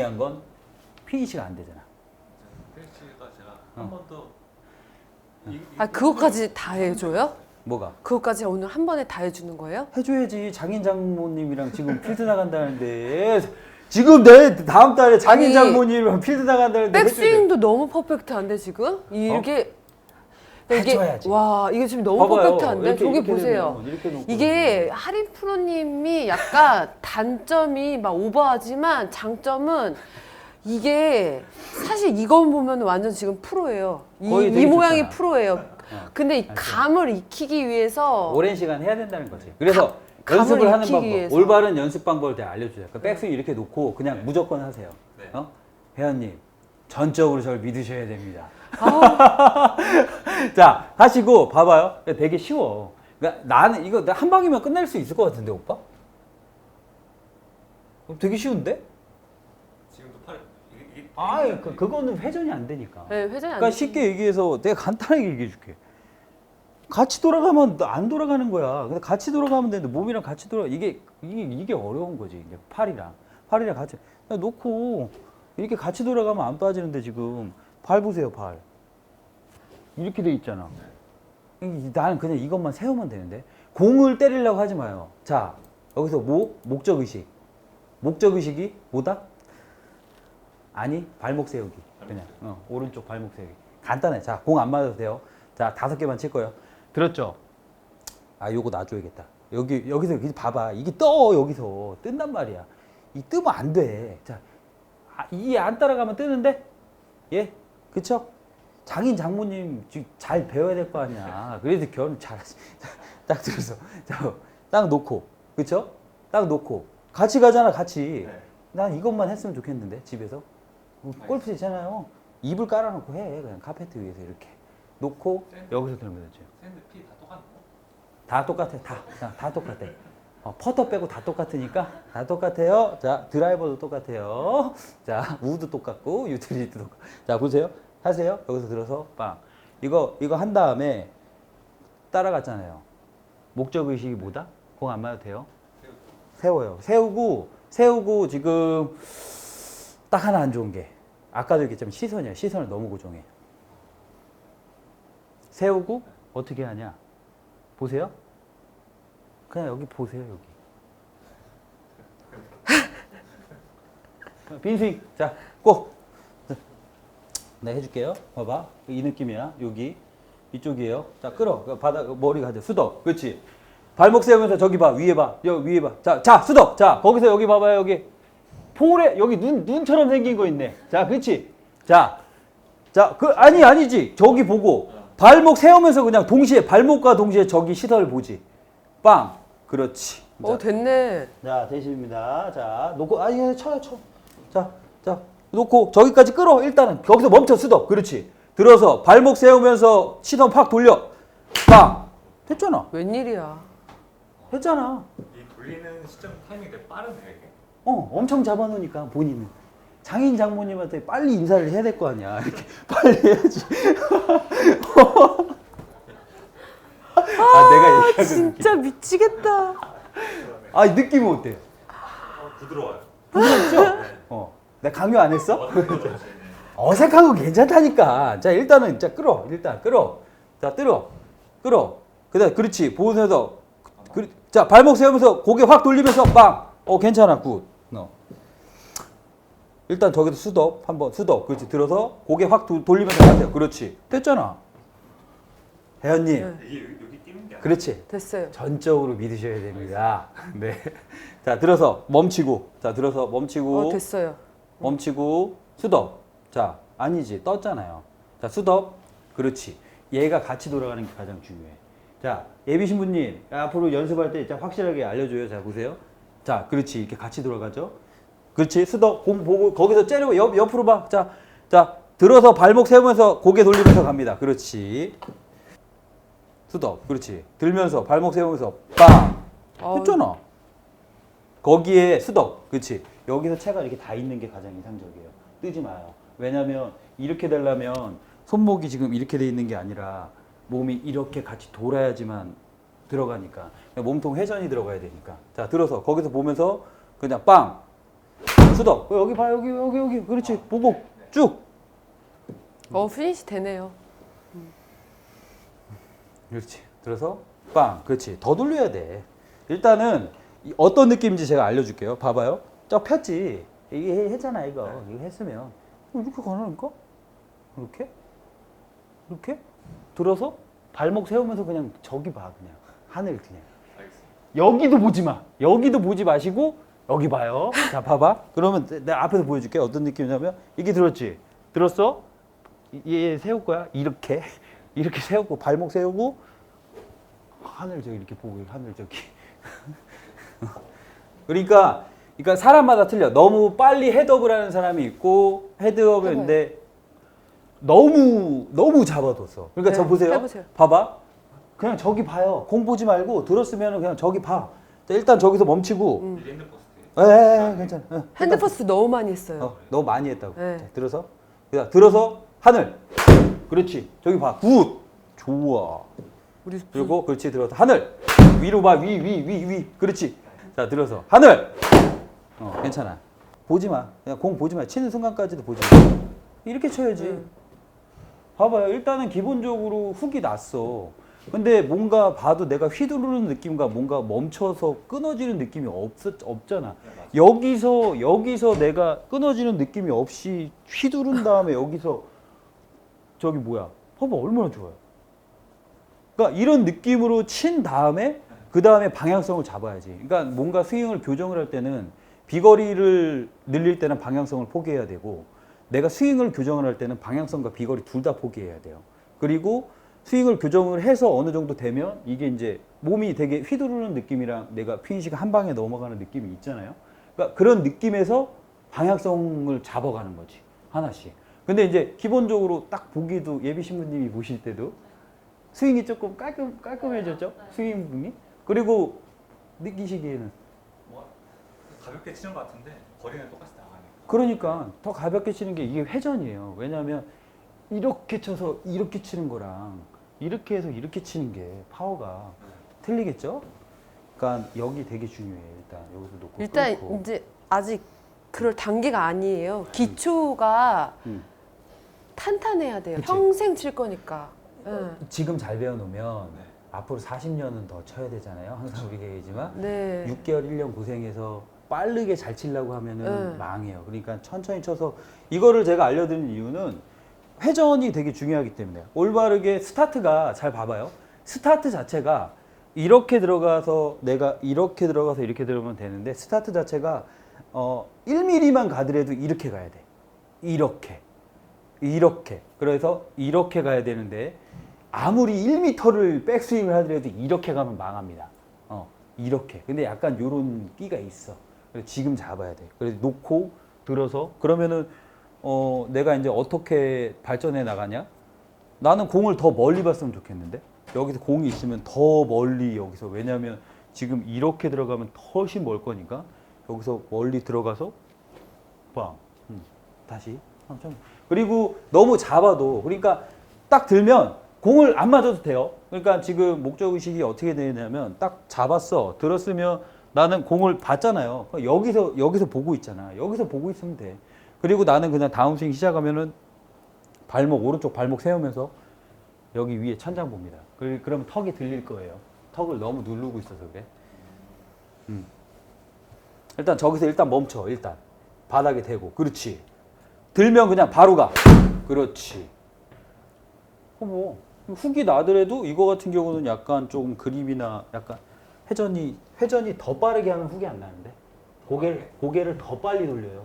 중요한 건 피니시가 안 되잖아. 펜시가 제가 어. 한 번도 아 그것까지 다 해줘요? 뭐가? 그것까지 오늘 한 번에 다 해주는 거예요? 해줘야지 장인 장모님이랑 지금 필드 나간다는데 지금 내 다음 달에 장인 아니, 장모님이랑 필드 나간다는데 해줘야 돼. 백스윙도 너무 퍼펙트한데 지금 이게 이게 해줘야지. 와 이게 지금 너무 봐봐요. 퍼펙트한데 이렇게, 저기 이렇게 보세요. 되면 이렇게 놓고 이게 하린 프로님이 약간 단점이 막 오버하지만 장점은 이게 사실 이건 보면 완전 지금 프로예요. 이, 거의 이 되게 모양이 좋잖아. 프로예요. 어. 근데 이 감을 익히기 위해서 오랜 시간 해야 된다는 거지. 그래서 가- 연습을 감을 하는 익히기 방법, 위해서. 올바른 연습 방법을 내가 알려줘요. 그 백스윙 이렇게 놓고 그냥 네. 무조건 하세요. 네. 어? 회원님, 전적으로 저를 믿으셔야 됩니다. 아, 자, 하시고 봐봐요. 되게 쉬워. 그러니까 나는 이거 한 방이면 끝낼 수 있을 것 같은데 오빠? 어, 되게 쉬운데? 지금도 팔 이게, 이게 아, 그, 그거는 회전이 안 되니까. 네, 회전이 안 그러니까 돼. 쉽게 얘기해서 내가 간단하게 얘기해 줄게. 같이 돌아가면 안 돌아가는 거야. 근데 같이 돌아가면 되는데 몸이랑 같이 돌아 이게 이게 이게 어려운 거지. 이제 팔이랑 팔이랑 같이 그냥 놓고 이렇게 같이 돌아가면 안 빠지는데 지금 발 보세요 발 이렇게 돼 있잖아. 이- 나는 그냥 이것만 세우면 되는데. 공을 때리려고 하지 마요. 자 여기서 뭐? 목적 의식. 목적 의식이 뭐다? 아니 발목 세우기. 그냥 어, 오른쪽 발목 세우기. 간단해. 자 공 안 맞아도 돼요. 자 다섯 개만 칠 거예요. 들었죠? 아 요거 놔줘야겠다. 여기 여기서 여기 봐봐. 이게 떠 여기서. 뜬단 말이야. 이 뜨면 안 돼자 아, 이게 안 따라가면 뜨는데? 예? 그쵸 장인 장모님 잘 배워야 될 거 아니야. 그래도 결혼 잘하지 딱 들어서. 자딱 놓고. 그쵸? 딱 놓고. 같이 가잖아 같이. 네. 난 이것만 했으면 좋겠는데 집에서. 뭐 골프 치잖아요. 이불 깔아놓고 해. 그냥 카페트 위에서 이렇게. 놓고 여기서 들면 되죠 샌드 피다 똑같나? 다 똑같아. 다, 다, 다 똑같아. 어, 퍼터 빼고 다 똑같으니까 다 똑같아요. 자 드라이버도 똑같아요. 자 우드 똑같고 유틸리티 똑같 자 보세요 하세요 여기서 들어서 빵 이거 이거 한 다음에 따라갔잖아요 목적 의식이 뭐다 공 안 맞아도 돼요 세워요. 세우고 세우고 지금 딱 하나 안 좋은 게 아까도 얘기했지만 시선이야. 시선을 너무 고정해. 세우고 어떻게 하냐? 보세요. 그냥 여기 보세요. 여기. 빈스윙. 자, 고. 네, 해줄게요. 봐봐. 이 느낌이야. 여기 이쪽이에요. 자, 끌어. 그 바닥 머리 가져. 수덕. 그렇지. 발목 세우면서 저기 봐. 위에 봐. 여기 위에 봐. 자, 자, 수덕. 자, 거기서 여기 봐봐요. 여기. 폴에 여기 눈 눈처럼 생긴 거 있네. 자, 그렇지. 자. 자, 그 아니 아니지. 저기 보고 발목 세우면서 그냥 동시에 발목과 동시에 저기 시선을 보지. 빵. 그렇지. 어 됐네. 자, 대십입니다. 자, 놓고, 아니, 쳐요, 쳐. 자, 자, 놓고, 저기까지 끌어. 일단은, 거기서 멈춰, 수도. 그렇지. 들어서, 발목 세우면서 시선 팍 돌려. 빵! 됐잖아. 웬일이야? 했잖아. 이 돌리는 시점 타이밍이 되게 빠르네 이게. 어, 엄청 잡아놓으니까, 본인은. 장인 장모님한테 빨리 인사를 해야 될 거 아니야. 이렇게 빨리 해야지. 아, 내가 얘기하는. 진짜 미치겠다. 아, 느낌이 어때? 어, 부드러워요. 부끄럽죠? 어. 내가 강요 안 했어? 어색한 거 괜찮다니까. 자, 일단은, 자, 끌어. 일단, 끌어. 자, 끌어. 끌어. 그 다음, 그렇지. 보면서, 그, 자, 발목 세우면서 고개 확 돌리면서 빵. 어, 괜찮아. 굿. 너. 일단 저기도 수덕. 한번 수덕. 그렇지. 들어서 고개 확 도- 돌리면서 가세요. 그렇지. 됐잖아. 혜연님. 네. 그렇지. 됐어요. 전적으로 믿으셔야 됩니다. 네. 자, 들어서 멈추고. 자, 들어서 멈추고. 어 됐어요. 멈추고 수덕. 자, 아니지. 떴잖아요. 자, 수덕. 그렇지. 얘가 같이 돌아가는 게 가장 중요해. 자, 예비 신부님 앞으로 연습할 때 확실하게 알려줘요. 자, 보세요. 자, 그렇지. 이렇게 같이 돌아가죠. 그렇지. 수덕 공 보고 거기서 째려 옆 옆으로 봐. 자, 자, 들어서 발목 세우면서 고개 돌리면서 갑니다. 그렇지. 수덕. 그렇지. 들면서 발목 세우면서 빵. 했잖아. 거기에 수덕. 그렇지. 여기서 채가 이렇게 다 있는 게 가장 이상적이에요. 뜨지 마요. 왜냐면 이렇게 되려면 손목이 지금 이렇게 돼 있는 게 아니라 몸이 이렇게 같이 돌아야지만 들어가니까 몸통 회전이 들어가야 되니까 자 들어서 거기서 보면서 그냥 빵 수덕. 어, 여기 봐, 여기, 여기, 여기. 그렇지. 보복. 쭉. 어 피니시 되네요. 그렇지. 들어서 빵. 그렇지. 더 돌려야 돼. 일단은 이 어떤 느낌인지 제가 알려줄게요. 봐봐요. 저 폈지. 이게 해- 했잖아 이거. 이거 했으면 어, 이렇게 가능할까? 이렇게? 이렇게? 들어서 발목 세우면서 그냥 저기 봐 그냥 하늘 그냥. 알겠습니다. 여기도 보지 마. 여기도 보지 마시고 여기 봐요. 자, 봐봐. 그러면 내- 내가 앞에서 보여줄게. 어떤 느낌이냐면 이게 들었지? 들었어? 이- 얘 세울 거야. 이렇게 이렇게 세우고 발목 세우고 하늘 저기 이렇게 보고 하늘 저기. 그러니까 그러니까 사람마다 틀려. 너무 빨리 헤드업을 하는 사람이 있고 헤드업을. 근데 너무 너무 잡아뒀어. 그러니까 네, 저 보세요. 해보세요. 봐봐. 그냥 저기 봐요. 공 보지 말고 들었으면 그냥 저기 봐. 자, 일단 저기서 멈추고. 음. 에, 에, 에, 괜찮아. 어, 핸드퍼스 너무 많이 했어요. 어, 너무 많이 했다고. 네. 자, 들어서. 자, 들어서 하늘. 그렇지. 저기 봐. 굿. 좋아. 우리 그리고 그렇지 들어서 하늘. 위로 봐. 위, 위, 위, 위. 그렇지. 자, 들어서 하늘. 어, 괜찮아. 보지 마. 그냥 공 보지 마. 치는 순간까지도 보지 마. 이렇게 쳐야지. 음. 봐봐요. 일단은 기본적으로 훅이 났어. 근데 뭔가 봐도 내가 휘두르는 느낌과 뭔가 멈춰서 끊어지는 느낌이 없, 없잖아. 여기서, 여기서 내가 끊어지는 느낌이 없이 휘두른 다음에 여기서 저기 뭐야. 봐봐. 얼마나 좋아요. 그러니까 이런 느낌으로 친 다음에 그 다음에 방향성을 잡아야지. 그러니까 뭔가 스윙을 교정을 할 때는 비거리를 늘릴 때는 방향성을 포기해야 되고 내가 스윙을 교정을 할 때는 방향성과 비거리 둘 다 포기해야 돼요. 그리고 스윙을 교정을 해서 어느 정도 되면 이게 이제 몸이 되게 휘두르는 느낌이랑 내가 피니시가 한 방에 넘어가는 느낌이 있잖아요. 그러니까 그런 느낌에서 방향성을 잡아가는 거지 하나씩. 근데 이제 기본적으로 딱 보기도 예비 신부님이 보실 때도 스윙이 조금 깔끔 깔끔해졌죠? 스윙이 그리고 느끼시기에는 뭐 가볍게 치는 것 같은데 거리는 똑같이 나가니까. 그러니까 더 가볍게 치는 게 이게 회전이에요. 왜냐하면 이렇게 쳐서 이렇게 치는 거랑 이렇게 해서 이렇게 치는 게 파워가 틀리겠죠? 그러니까 여기 되게 중요해. 일단 여기서 놓고 일단 끊고. 이제 아직 그럴 단계가 아니에요. 기초가 음. 탄탄해야 돼요. 그치. 평생 칠 거니까. 응. 지금 잘 배워놓으면 네. 앞으로 40년은 더 쳐야 되잖아요. 항상 우리가 얘기지만 네. 6개월, 1년 고생해서 빠르게 잘 치려고 하면은 네. 망해요. 그러니까 천천히 쳐서 이거를 제가 알려드리는 이유는 회전이 되게 중요하기 때문에 올바르게 스타트가 잘 봐봐요. 스타트 자체가 이렇게 들어가서 내가 이렇게 들어가서 이렇게 들어가면 되는데 스타트 자체가 어 1mm만 가더라도 이렇게 가야 돼. 이렇게. 이렇게. 그래서 이렇게 가야 되는데 아무리 1m를 백스윙을 하더라도 이렇게 가면 망합니다. 어, 이렇게. 근데 약간 요런 끼가 있어. 그래서 지금 잡아야 돼. 그래서 놓고 들어서 그러면은 어, 내가 이제 어떻게 발전해 나가냐? 나는 공을 더 멀리 봤으면 좋겠는데 여기서 공이 있으면 더 멀리 여기서 왜냐하면 지금 이렇게 들어가면 훨씬 멀 거니까 여기서 멀리 들어가서 빵 음, 다시 아, 좀. 그리고 너무 잡아도 그러니까 딱 들면 공을 안 맞아도 돼요. 그러니까 지금 목적 의식이 어떻게 되냐면 딱 잡았어 들었으면 나는 공을 봤잖아요. 여기서 여기서 보고 있잖아. 여기서 보고 있으면 돼. 그리고 나는 그냥 다음 스윙 시작하면은 발목 오른쪽 발목 세우면서 여기 위에 천장 봅니다. 그- 그러면 턱이 들릴 거예요. 턱을 너무 누르고 있어서 그래. 음. 일단 저기서 일단 멈춰. 일단 바닥에 대고. 그렇지. 들면 그냥 바로 가. 그렇지. 어, 뭐 훅이 나더라도 이거 같은 경우는 약간 조금 그립이나 약간 회전이 회전이 더 빠르게 하면 훅이 안 나는데 고개를 고개를 더 빨리 돌려요.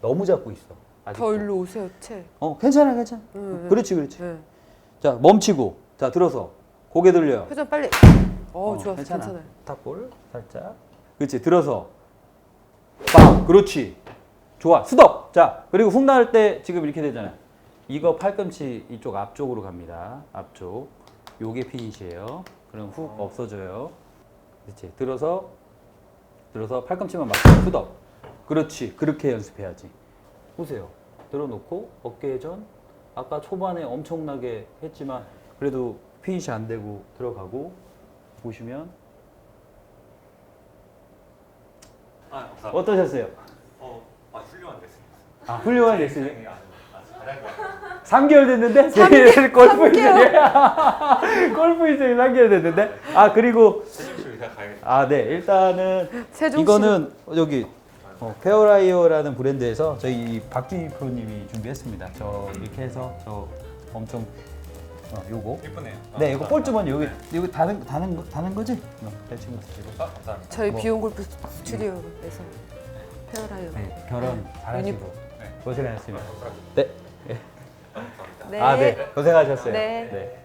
너무 잡고 있어. 아직도. 더 일로 오세요, 채. 어 괜찮아 괜찮아. 응, 응. 그렇지 그렇지. 네. 자 멈추고 자 들어서 고개 돌려. 회전 빨리. 어, 좋았어. 괜찮아. 괜찮아요. 탑볼 살짝. 그렇지 들어서 빵 그렇지. 좋아 스톱. 자 그리고 훅 나올 때 지금 이렇게 되잖아. 이거 팔꿈치 이쪽 앞쪽으로 갑니다. 앞쪽. 요게 피니시예요. 그럼 훅 없어져요. 그렇지 들어서 들어서 팔꿈치만 맞고 스톱. 그렇지 그렇게 연습해야지. 보세요. 들어놓고 어깨 회전. 아까 초반에 엄청나게 했지만 그래도 피니시 안 되고 들어가고 보시면 아. 어떠셨어요? 어, 아, 아주 아주 잘한 것 같아요. 3개월 됐는데? 삼 골프 인생이 골프 인생이 3개월 됐는데? 아 그리고 가야겠다. 아 네 일단은 세종 씨. 이거는 여기 어, 페어라이어라는 브랜드에서 저희 이 박준희 프로님이 준비했습니다. 저 이렇게 해서 저 엄청 어, 요거 예쁘네요. 아, 네 이거 감사합니다. 볼주머니 여기 여기 다는 다는 거 다는 거지? 어, 대충 드시고 아, 감사합니다. 저희 뭐. 비용 골프 스튜디오에서 페어라이어. 네 결혼 잘하시고. 네. 고생하셨습니다. 감사합니다. 네. 네. 아 네 고생하셨어요. 네. 네.